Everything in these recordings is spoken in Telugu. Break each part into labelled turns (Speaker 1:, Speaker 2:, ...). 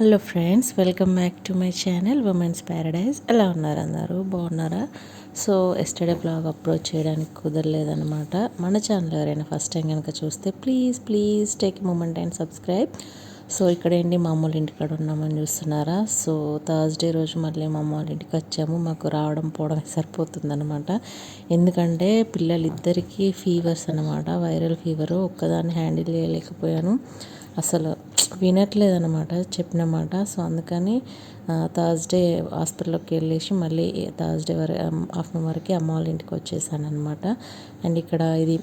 Speaker 1: Hello friends welcome back to my channel women's paradise ఎలా ఉన్నారు అందరూ? బాగున్నారా? సో ఎస్టర్డే బ్లాగ్ అప్లోడ్ చేయడానికి కుదరలేదనమాట మన ఛానల్ ఎవరైనా ఫస్ట్ టైం కనుక చూస్తే please please take moment and subscribe so ఇక్కడ ఏంటి? మా అమ్మోళ్ళ ఇంటికాడ ఉన్నామని చూస్తున్నారా? సో థర్స్డే రోజు మళ్ళీ మా అమ్మ వాళ్ళ ఇంటికి వచ్చాము. మాకు రావడం పోవడం సరిపోతుందనమాట ఎందుకంటే పిల్లలిద్దరికీ ఫీవర్స్ అనమాట వైరల్ ఫీవరు ఒక్కదాన్ని హ్యాండిల్ చేయలేకపోయాను. అసలు వినట్లేదన్నమాట చెప్పిన మాట సో అందుకని థర్స్డే హాస్పిటల్కి వెళ్ళేసి మళ్ళీ థర్స్డే వరకు ఆఫ్టర్నూన్ వరకు అమ్మ వాళ్ళ ఇంటికి వచ్చేసాను అనమాట అండ్ ఇక్కడ ఇది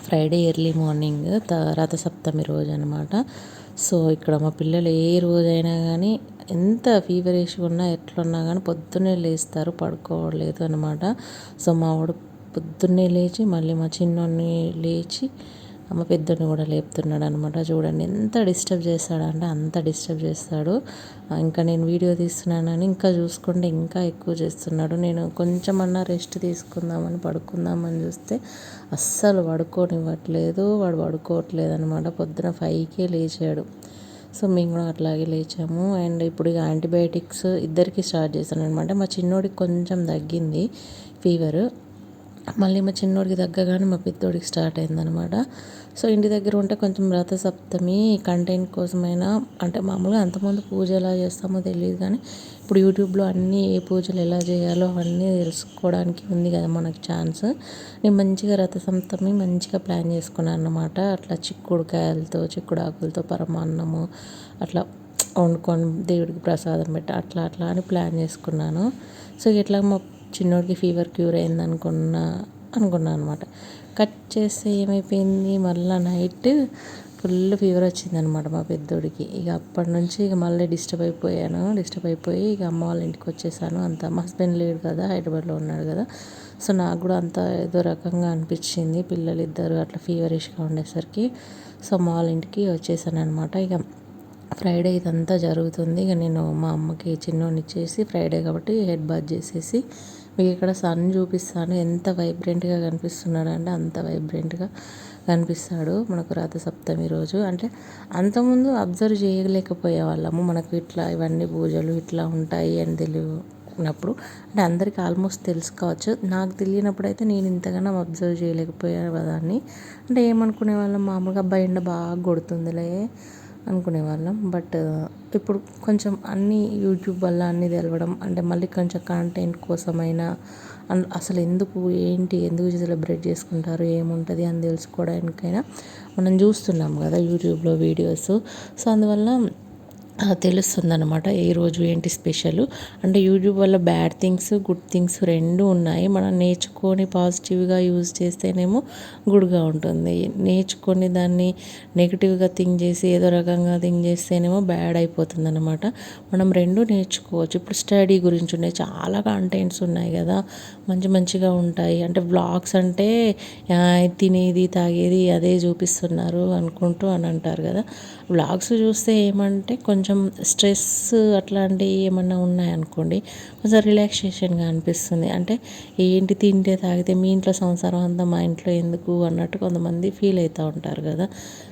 Speaker 1: ఫ్రైడే ఎర్లీ మార్నింగ్ త రథసప్తమి రోజు అనమాట సో ఇక్కడ మా పిల్లలు ఏ రోజైనా కానీ ఎంత ఫీవరేష్గా ఉన్నా ఎట్లున్నా కానీ పొద్దున్నే లేస్తారు పడుకోవట్లేదు అనమాట సో మా వాడు పొద్దున్నే లేచి మళ్ళీ మా చిన్నోడిని లేచి అమ్మ పెద్దోడిని కూడా లేపుతున్నాడు అనమాట చూడండి ఎంత డిస్టర్బ్ చేస్తాడంటే అంత డిస్టర్బ్ చేస్తాడు. ఇంకా నేను వీడియో తీస్తున్నానని ఇంకా చూసుకుంటే ఇంకా ఎక్కువ చేస్తున్నాడు. నేను కొంచెమన్నా రెస్ట్ తీసుకుందామని పడుకుందామని చూస్తే అస్సలు పడుకోనివ్వట్లేదు. వాడు పడుకోవట్లేదు అనమాట పొద్దున ఫైవ్కే లేచాడు. సో మేము కూడా అట్లాగే లేచాము. అండ్ ఇప్పుడు ఇక యాంటీబయాటిక్స్ ఇద్దరికి స్టార్ట్ చేశాను అనమాట మా చిన్నోడికి కొంచెం తగ్గింది ఫీవర్. మళ్ళీ మా చిన్నోడికి తగ్గగానే మా పెద్దోడికి స్టార్ట్ అయిందనమాట. సో ఇంటి దగ్గర ఉంటే కొంచెం రథసప్తమి కంటెంట్ కోసమైనా అంటే మామూలుగా అంతకుముందు పూజ ఎలా చేస్తామో తెలియదు కానీ ఇప్పుడు యూట్యూబ్లో అన్నీ ఏ పూజలు ఎలా చేయాలో అవన్నీ తెలుసుకోవడానికి ఉంది కదా మనకు ఛాన్స్. నేను మంచిగా రథసప్తమి మంచిగా ప్లాన్ చేసుకున్నాను అన్నమాట. అట్లా చిక్కుడుకాయలతో చిక్కుడు ఆకులతో పరమాన్నము అట్లా వండుకొని దేవుడికి ప్రసాదం పెట్టి అట్లా అట్లా అని ప్లాన్ చేసుకున్నాను. సో ఇట్లా మా చిన్నోడికి ఫీవర్ క్యూర్ అయిందనుకున్న అనుకున్నాను అనమాట కట్ చేస్తే ఏమైపోయింది? మళ్ళీ నైట్ ఫుల్ ఫీవర్ వచ్చిందనమాట మా పెద్దోడికి. ఇక అప్పటి నుంచి ఇక మళ్ళీ డిస్టర్బ్ అయిపోయాను. డిస్టర్బ్ అయిపోయి ఇక అమ్మ వాళ్ళ ఇంటికి వచ్చేసాను. అంత మా హస్బెండ్ లేడు కదా హైదరాబాద్లో ఉన్నాడు కదా. సో నాకు కూడా అంత ఏదో రకంగా అనిపించింది. పిల్లలు ఇద్దరు అట్లా ఫీవరిష్గా ఉండేసరికి సో అమ్మ వాళ్ళ ఇంటికి వచ్చేసాను అనమాట ఇక ఫ్రైడే ఇదంతా జరుగుతుంది. ఇక నేను మా అమ్మకి చిన్నోడిని ఇచ్చేసి ఫ్రైడే కాబట్టి హెడ్ బాత్ చేసేసి మీకు ఇక్కడ సన్ చూపిస్తాను. ఎంత వైబ్రెంట్గా కనిపిస్తున్నాడు అంటే అంత వైబ్రెంట్గా కనిపిస్తాడు మనకు రాత సప్తమి రోజు. అంటే అంతకుముందు అబ్జర్వ్ చేయలేకపోయే వాళ్ళము మనకు ఇట్లా ఇవన్నీ పూజలు ఇట్లా ఉంటాయి అని తెలియనప్పుడు అంటే అందరికీ ఆల్మోస్ట్ తెలుసుకోవచ్చు నాకు తెలియనప్పుడు అయితే నేను ఇంతగానో అబ్జర్వ్ చేయలేకపోయాను దాన్ని అంటే ఏమనుకునే వాళ్ళం మామూలుగా అబ్బాయి ఎండ బాగా కొడుతుందిలే. అనుకునే వాళ్ళం బట్ ఇప్పుడు కొంచెం అన్నీ యూట్యూబ్ వల్ల అన్నీ తెలవడం అంటే మళ్ళీ కొంచెం కంటెంట్ కోసమైనా అసలు ఎందుకు ఏంటి ఎందుకు సెలబ్రేట్ చేసుకుంటారు ఏముంటుంది అని తెలుసుకోవడానికైనా మనం చూస్తున్నాం కదా యూట్యూబ్లో వీడియోస్. సో అందువల్ల తెలుస్తుంది అనమాట ఏ రోజు ఏంటి స్పెషల్? అంటే యూట్యూబ్ వల్ల బ్యాడ్ థింగ్స్ గుడ్ థింగ్స్ రెండు ఉన్నాయి. మనం నేర్చుకొని పాజిటివ్గా యూజ్ చేస్తేనేమో గుడ్గా ఉంటుంది. నేర్చుకొని దాన్ని నెగిటివ్గా థింక్ చేసి ఏదో రకంగా థింక్ చేస్తేనేమో బ్యాడ్ అయిపోతుంది అనమాట మనం రెండు నేర్చుకోవచ్చు. ఇప్పుడు స్టడీ గురించి ఉన్నాయి. చాలా కంటెంట్స్ ఉన్నాయి కదా. మంచి మంచిగా ఉంటాయి. అంటే బ్లాగ్స్ అంటే తినేది తాగేది అదే చూపిస్తున్నారు అనుకుంటూ అని అంటారు కదా. వ్లాగ్స్ చూస్తే ఏమంటే కొంచెం కొంచెం స్ట్రెస్ అట్లాంటివి ఏమన్నా ఉన్నాయనుకోండి కొంచెం రిలాక్సేషన్గా అనిపిస్తుంది. అంటే ఏంటి తింటే తాగితే మీ ఇంట్లో సంసారం అంతా మా ఇంట్లో ఎందుకు అన్నట్టు కొంతమంది ఫీల్ అవుతూ ఉంటారు కదా.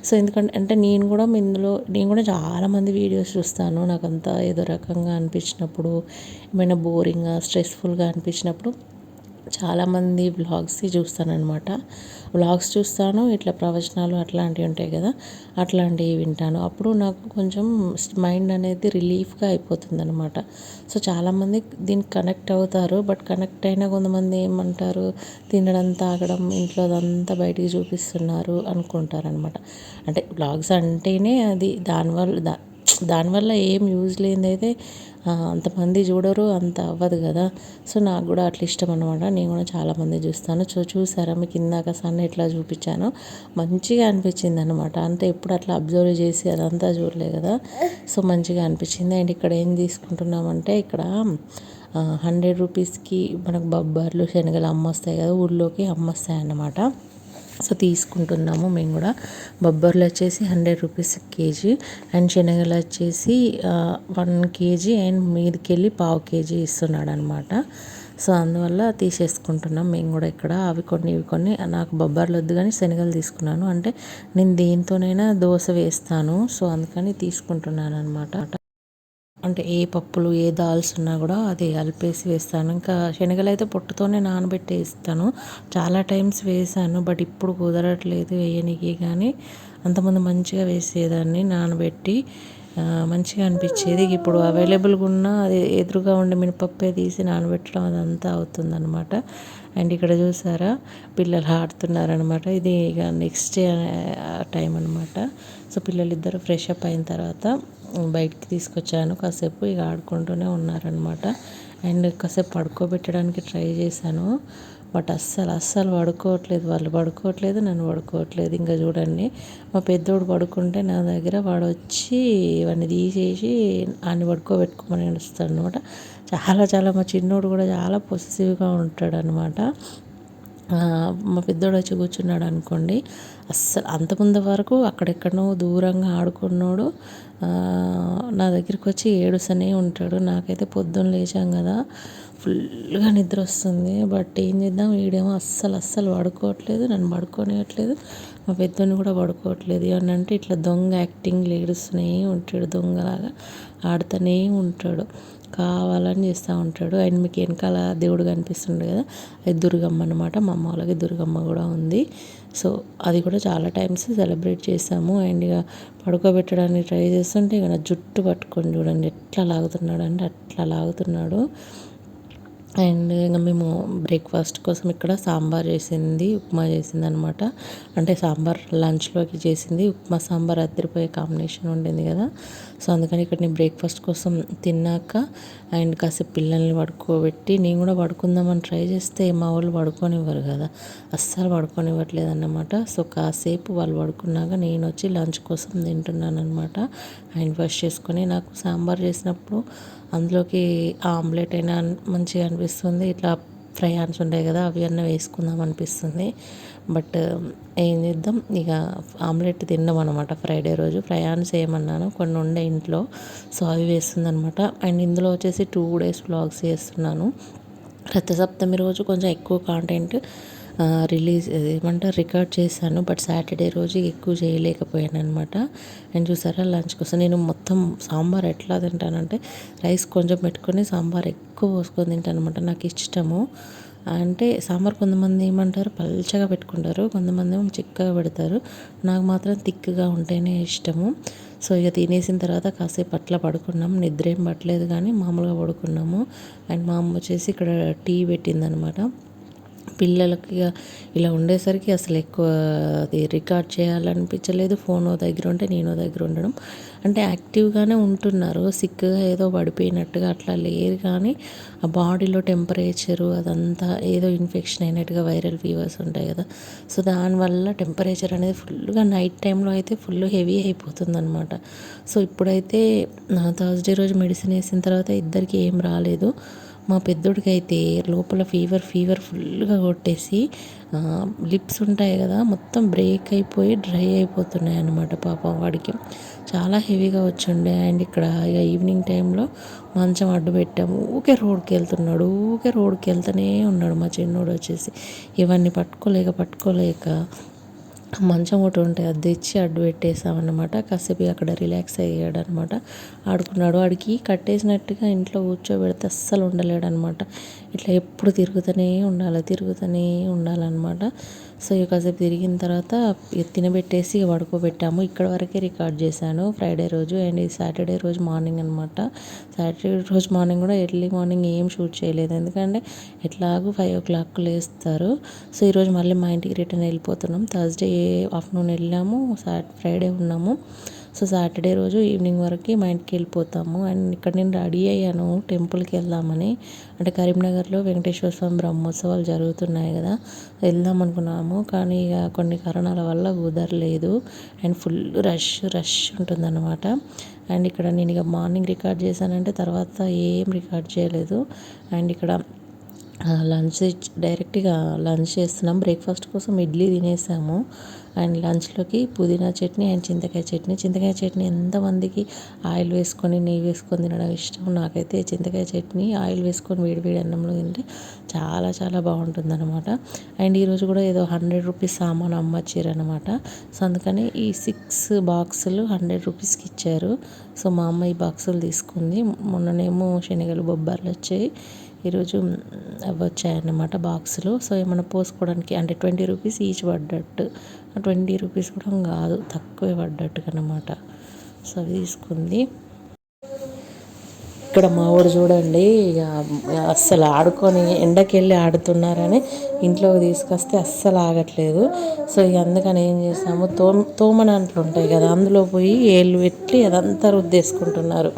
Speaker 1: సో ఎందుకంటే అంటే నేను కూడా ఇందులో నేను కూడా చాలామంది వీడియోస్ చూస్తాను. నాకు అంతా ఏదో రకంగా అనిపించినప్పుడు ఏమైనా బోరింగ్గా స్ట్రెస్ఫుల్గా అనిపించినప్పుడు చాలామంది వ్లాగ్స్ చూస్తానమాట వ్లాగ్స్ చూస్తాను ఇట్లా ప్రవచనాలు అట్లాంటివి ఉంటాయి కదా అట్లాంటివి వింటాను. అప్పుడు నాకు కొంచెం మైండ్ అనేది రిలీఫ్గా అయిపోతుంది అనమాట సో చాలామంది దీనికి కనెక్ట్ అవుతారు బట్ కనెక్ట్ అయిన కొంతమంది ఏమంటారు తినడం తాగడం ఇంట్లో అదంతా బయటికి చూపిస్తున్నారు అనుకుంటారనమాట అంటే వ్లాగ్స్ అంటేనే అది దానివల్ల దానివల్ల ఏం యూజ్ లేనిదైతే అంతమంది చూడరు అంత అవ్వదు కదా. సో నాకు కూడా అట్లా ఇష్టం అనమాట నేను కూడా చాలామంది చూస్తాను. సో చూసారా? మీకు ఇందాక సన్ ఎట్లా చూపించాను? మంచిగా అనిపించింది అనమాట అంటే ఎప్పుడు అట్లా అబ్జర్వ్ చేసి అదంతా చూడలే కదా. సో మంచిగా అనిపించింది. అండ్ ఇక్కడ ఏం తీసుకుంటున్నామంటే ఇక్కడ హండ్రెడ్ రూపీస్కి మనకు బొబ్బర్లు శనగలు అమ్మొస్తాయి కదా. ఊళ్ళోకి అమ్మొస్తాయి అన్నమాట సో తీసుకుంటున్నాము మేము కూడా. బొబ్బర్లు వచ్చేసి హండ్రెడ్ రూపీస్ కేజీ అండ్ శనగలు వచ్చేసి వన్ కేజీ అండ్ మీదకెళ్ళి పావు కేజీ ఇస్తున్నాడు అనమాట సో అందువల్ల తీసేసుకుంటున్నాం మేము కూడా ఇక్కడ. అవి కొన్ని ఇవి కొన్ని. నాకు బొబ్బర్లు వద్దు కానీ శనగలు తీసుకున్నాను. అంటే నేను దేంతోనైనా దోశ వేస్తాను. సో అందుకని తీసుకుంటున్నాను అనమాట అంటే ఏ పప్పులు ఏ దాల్స్ ఉన్నా కూడా అది అలిపేసి వేస్తాను. ఇంకా శనగలు అయితే పొట్టుతోనే నానబెట్టి వేస్తాను చాలా టైమ్స్ వేసాను బట్ ఇప్పుడు కుదరట్లేదు వేయనికి. కానీ అంతకుముందు మంచిగా వేసేదాన్ని నానబెట్టి మంచిగా అనిపించేది. ఇప్పుడు అవైలబుల్గా ఉన్న అది ఎదురుగా ఉండే మినపప్పే తీసి నానబెట్టడం అదంతా అవుతుందన్నమాట. అండ్ ఇక్కడ చూసారా? పిల్లలు ఆడుతున్నారనమాట ఇది ఇక నెక్స్ట్ డే టైం అనమాట సో పిల్లలు ఇద్దరు ఫ్రెష్ అప్ అయిన తర్వాత బయటికి తీసుకొచ్చాను. కాసేపు ఇక ఆడుకుంటూనే ఉన్నారనమాట అండ్ కాసేపు పడుకోబెట్టడానికి ట్రై చేశాను. బట్ అస్సలు అస్సలు పడుకోవట్లేదు వాళ్ళు. పడుకోవట్లేదు నన్ను పడుకోవట్లేదు. ఇంకా చూడండి మా పెద్దోడు పడుకుంటే నా దగ్గర వాడు వచ్చి ఇవన్నీ తీసేసి ఆయన పడుకోబెట్టుకోమని నడుస్తాడు అనమాట చాలా చాలా మా చిన్నోడు కూడా చాలా పొసిసివ్గా ఉంటాడు అనమాట మా పెద్దోడు వచ్చి కూర్చున్నాడు అనుకోండి అస్సలు అంతకుముందు వరకు అక్కడెక్కడో దూరంగా ఆడుకున్నాడు. నా దగ్గరికి వచ్చి ఏడుసనే ఉంటాడు. నాకైతే పొద్దున్న లేచాం కదా ఫుల్గా నిద్ర వస్తుంది. బట్ ఏం చేద్దాం? వీడేమో అస్సలు అస్సలు పడుకోవట్లేదు. నన్ను పడుకోనివ్వట్లేదు. మా పెద్దోని కూడా పడుకోవట్లేదు. ఏమన్నా అంటే ఇట్లా దొంగ యాక్టింగ్ ఏడుస్తూనే ఉంటాడు దొంగలాగా ఆడుతూనే ఉంటాడు. కావాలని చేస్తూ ఉంటాడు. అండ్ మీకు వెనకాల దేవుడు కనిపిస్తుండే కదా? అది దుర్గమ్మ అనమాట మా అమ్మ వాళ్ళకి దుర్గమ్మ కూడా ఉంది. సో అది కూడా చాలా టైమ్స్ సెలబ్రేట్ చేసాము అండ్ ఇక పడుకోబెట్టడానికి ట్రై చేస్తుంటే ఇక నా జుట్టు పట్టుకొని చూడండి ఎట్లా లాగుతున్నాడు అంటే అట్లా లాగుతున్నాడు. అండ్ ఇంకా మేము బ్రేక్ఫాస్ట్ కోసం ఇక్కడ సాంబార్ చేసింది ఉప్మా చేసింది అనమాట అంటే సాంబార్ లంచ్లోకి చేసింది. ఉప్మా సాంబార్ అద్దరిపోయే కాంబినేషన్ ఉండింది కదా. సో అందుకని ఇక్కడ నేను బ్రేక్ఫాస్ట్ కోసం తిన్నాక అండ్ కాసేపు పిల్లల్ని పడుకోబెట్టి నేను కూడా పడుకుందామని ట్రై చేస్తే మా వాళ్ళు పడుకోనివ్వరు కదా. అస్సలు పడుకోనివ్వట్లేదు అన్నమాట సో కాసేపు వాళ్ళు పడుకున్నాక నేను వచ్చి లంచ్ కోసం తింటున్నాను అనమాట హ్యాండ్ వాష్ చేసుకొని నాకు సాంబార్ చేసినప్పుడు అందులోకి ఆమ్లెట్ అయినా మంచిగా అనిపిస్తుంది. ఇట్లా ఫ్రై ఆన్స్ ఉంటాయి కదా అవి అన్నీ వేసుకుందాం అనిపిస్తుంది. బట్ ఏం చేద్దాం ఇక ఆమ్లెట్ తిన్నాం అనమాట ఫ్రైడే రోజు. ఫ్రై ఆన్స్ చేయమన్నాను కొన్ని ఉండే ఇంట్లో సో అవి వేస్తుంది అనమాట అండ్ ఇందులో వచ్చేసి టూ డేస్ వ్లాగ్స్ చేస్తున్నాను. రథసప్తమి రోజు కొంచెం ఎక్కువ కాంటెంట్ రిలీజ్ ఏమంటారు రికార్డ్ చేశాను బట్ సాటర్డే రోజు ఎక్కువ చేయలేకపోయాను అనమాట అండ్ చూసారా లంచ్ కోసం నేను మొత్తం సాంబార్ ఎట్లా తింటానంటే రైస్ కొంచెం పెట్టుకొని సాంబార్ ఎక్కువ పోసుకొని తింటాను అనమాట నాకు ఇష్టము. అంటే సాంబార్ కొంతమంది ఏమంటారు పల్చగా పెట్టుకుంటారు కొంతమంది ఏమో చిక్కగా పెడతారు. నాకు మాత్రం థిక్గా ఉంటేనే ఇష్టము. సో ఇక తినేసిన తర్వాత కాసేపు అట్లా పడుకున్నాం. నిద్ర ఏం పట్టలేదు కానీ మామూలుగా పడుకున్నాము. అండ్ మా అమ్మ వచ్చేసి ఇక్కడ టీ పెట్టిందనమాట పిల్లలకి ఇలా ఉండేసరికి అసలు ఎక్కువ అది రికార్డ్ చేయాలనిపించలేదు. ఫోన్ దగ్గర ఉంటే నేను దగ్గర ఉండడం. అంటే యాక్టివ్గానే ఉంటున్నారు. సిక్గా ఏదో పడిపోయినట్టుగా అట్లా లేరు కానీ ఆ బాడీలో టెంపరేచరు అదంతా ఏదో ఇన్ఫెక్షన్ అయినట్టుగా వైరల్ ఫీవర్స్ ఉంటాయి కదా. సో దానివల్ల టెంపరేచర్ అనేది ఫుల్గా నైట్ టైంలో అయితే ఫుల్ హెవీ అయిపోతుంది అనమాట సో ఇప్పుడైతే థర్స్డే రోజు మెడిసిన్ వేసిన తర్వాత ఇద్దరికి ఏం రాలేదు. మా పెద్దోడికైతే లోపల ఫీవర్ ఫీవర్ ఫుల్గా కొట్టేసి లిప్స్ ఉంటాయి కదా మొత్తం బ్రేక్ అయిపోయి డ్రై అయిపోతున్నాయి అన్నమాట పాపం వాడికి. చాలా హెవీగా వచ్చిండే అండ్ ఇక్కడ ఇక ఈవినింగ్ టైంలో మంచం అడ్డు పెట్టాము ఊకే రోడ్కి వెళ్తున్నాడు ఊకే రోడ్కి వెళ్తూనే ఉన్నాడు మా చిన్నోడు వచ్చేసి. ఇవన్నీ పట్టుకోలేక పట్టుకోలేక మంచం ఒకటి ఉంటే అది తెచ్చి అడ్డు పెట్టేసామన్నమాట. కాసేపు అక్కడ రిలాక్స్ అయ్యాడు అనమాట ఆడుకున్నాడు. వాడికి కట్టేసినట్టుగా ఇంట్లో కూర్చోబెడితే అస్సలు ఉండలేడనమాట ఇట్లా ఎప్పుడు తిరుగుతూనే ఉండాలి తిరుగుతూనే ఉండాలన్నమాట. సో ఇక కాసేపు తిరిగిన తర్వాత తినబెట్టేసి పడుకోబెట్టాము. ఇక్కడ వరకే రికార్డ్ చేశాను. ఫ్రైడే రోజు అండ్ ఇది సాటర్డే రోజు మార్నింగ్ అనమాట సాటర్డే రోజు మార్నింగ్ కూడా ఎర్లీ మార్నింగ్ ఏం షూట్ చేయలేదు. ఎందుకంటే ఎట్లాగూ ఫైవ్ ఓ క్లాక్ లేస్తారు. సో ఈరోజు మళ్ళీ మా ఇంటికి రిటర్న్ వెళ్ళిపోతున్నాం. థర్స్డే ఆఫ్టర్నూన్ వెళ్ళాము సాట్ ఫ్రైడే ఉన్నాము. సో సాటర్డే రోజు ఈవినింగ్ వరకు మా ఇంటికి వెళ్ళిపోతాము. అండ్ ఇక్కడ నేను రెడీ అయ్యాను టెంపుల్కి వెళ్దామని. అంటే కరీంనగర్లో వెంకటేశ్వర స్వామి బ్రహ్మోత్సవాలు జరుగుతున్నాయి కదా వెళ్దాం అనుకున్నాము. కానీ ఇక కొన్ని కారణాల వల్ల కుదరలేదు. అండ్ ఫుల్ రష్ రష్ ఉంటుందన్నమాట. అండ్ ఇక్కడ నేను ఇక మార్నింగ్ రికార్డ్ చేశానంటే తర్వాత ఏం రికార్డ్ చేయలేదు. అండ్ ఇక్కడ లంచ్ డైరెక్ట్గా లంచ్ చేస్తున్నాం. బ్రేక్ఫాస్ట్ కోసం ఇడ్లీ తినేసాము. అండ్ లంచ్లోకి పుదీనా చట్నీ అండ్ చింతకాయ చట్నీ. చింతకాయ చట్నీ ఎంతమందికి ఆయిల్ వేసుకొని నెయ్యి వేసుకొని తినడం ఇష్టం? నాకైతే చింతకాయ చట్నీ ఆయిల్ వేసుకొని వేడి వేడి అన్నంలో తింటే చాలా చాలా బాగుంటుంది అనమాట అండ్ ఈరోజు కూడా ఏదో హండ్రెడ్ రూపీస్ సామాన్ అమ్మచ్చారనమాట సో అందుకని ఈ సిక్స్ బాక్సులు హండ్రెడ్ రూపీస్కి ఇచ్చారు. సో మా అమ్మ ఈ బాక్సులు తీసుకుంది. మొన్ననేమో శనగలు బొబ్బర్లు వచ్చాయి. ఈరోజు అవి వచ్చాయన్నమాట బాక్సులు. సో ఏమైనా పోసుకోవడానికి అంటే ట్వంటీ రూపీస్ ఈచ్ పడ్డట్టు. ట్వంటీ రూపీస్ కూడా కాదు తక్కువే పడ్డట్టుగా అనమాట సో అవి తీసుకుంది. ఇక్కడ మా ఊరు చూడండి ఇక అస్సలు ఆడుకొని ఎండకెళ్ళి ఆడుతున్నారని ఇంట్లోకి తీసుకొస్తే అస్సలు ఆగట్లేదు. సో ఇక అందుకని ఏం చేసాము తో తోమనంట్లు ఉంటాయి కదా అందులో పోయి ఏళ్ళు పెట్టి అదంతా రుద్దేసుకుంటున్నారు.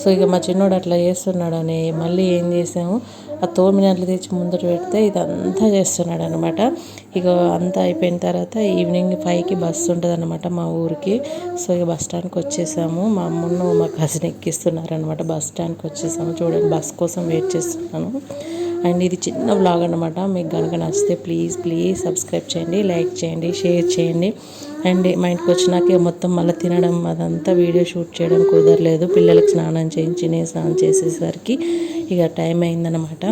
Speaker 1: సో ఇక మా చిన్నోడు అట్లా చేస్తున్నాడని మళ్ళీ ఏం చేసాము ఆ తోమినట్లు తెచ్చి ముందర పెడితే ఇదంతా చేస్తున్నాడు అనమాట ఇక అంతా అయిపోయిన తర్వాత ఈవినింగ్ ఫైవ్కి బస్సు ఉంటుంది అనమాట మా ఊరికి. సో ఇక బస్ స్టాండ్కి వచ్చేసాము. మా అమ్మను మా కజిన్ ఎక్కిస్తున్నారనమాట బస్ స్టాండ్కి వచ్చేసాము. చూడండి బస్ కోసం వెయిట్ చేస్తున్నాను. అండ్ ఇది చిన్న బ్లాగ్ అనమాట మీకు కనుక నచ్చితే ప్లీజ్ ప్లీజ్ సబ్స్క్రైబ్ చేయండి లైక్ చేయండి షేర్ చేయండి. అండ్ మా ఇంటికి వచ్చినాక మొత్తం మళ్ళీ తినడం అదంతా వీడియో షూట్ చేయడం కుదరలేదు. పిల్లలకు స్నానం చేయించి నేను స్నానం చేసేసరికి ఇక టైం అయిందనమాట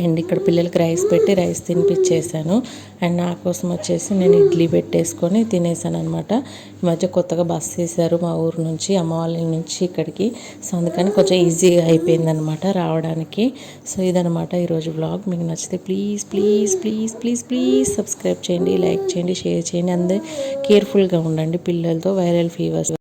Speaker 1: అండ్ ఇక్కడ పిల్లలకి రైస్ పెట్టి రైస్ తినిపించేసాను అండ్ నా కోసం వచ్చేసి నేను ఇడ్లీ పెట్టేసుకొని తినేసాను అనమాట ఈ మధ్య కొత్తగా బస్ చేశారు మా ఊరు నుంచి అమ్మ వాళ్ళ నుంచి ఇక్కడికి. సో అందుకని కొంచెం ఈజీగా అయిపోయిందనమాట రావడానికి. సో ఇదనమాట ఈరోజు బ్లాగ్ మీకు నచ్చితే please please please please please subscribe చేయండి లైక్ చేయండి షేర్ చేయండి. అందరూ కేర్ఫుల్గా ఉండండి పిల్లలతో వైరల్ ఫీవర్స్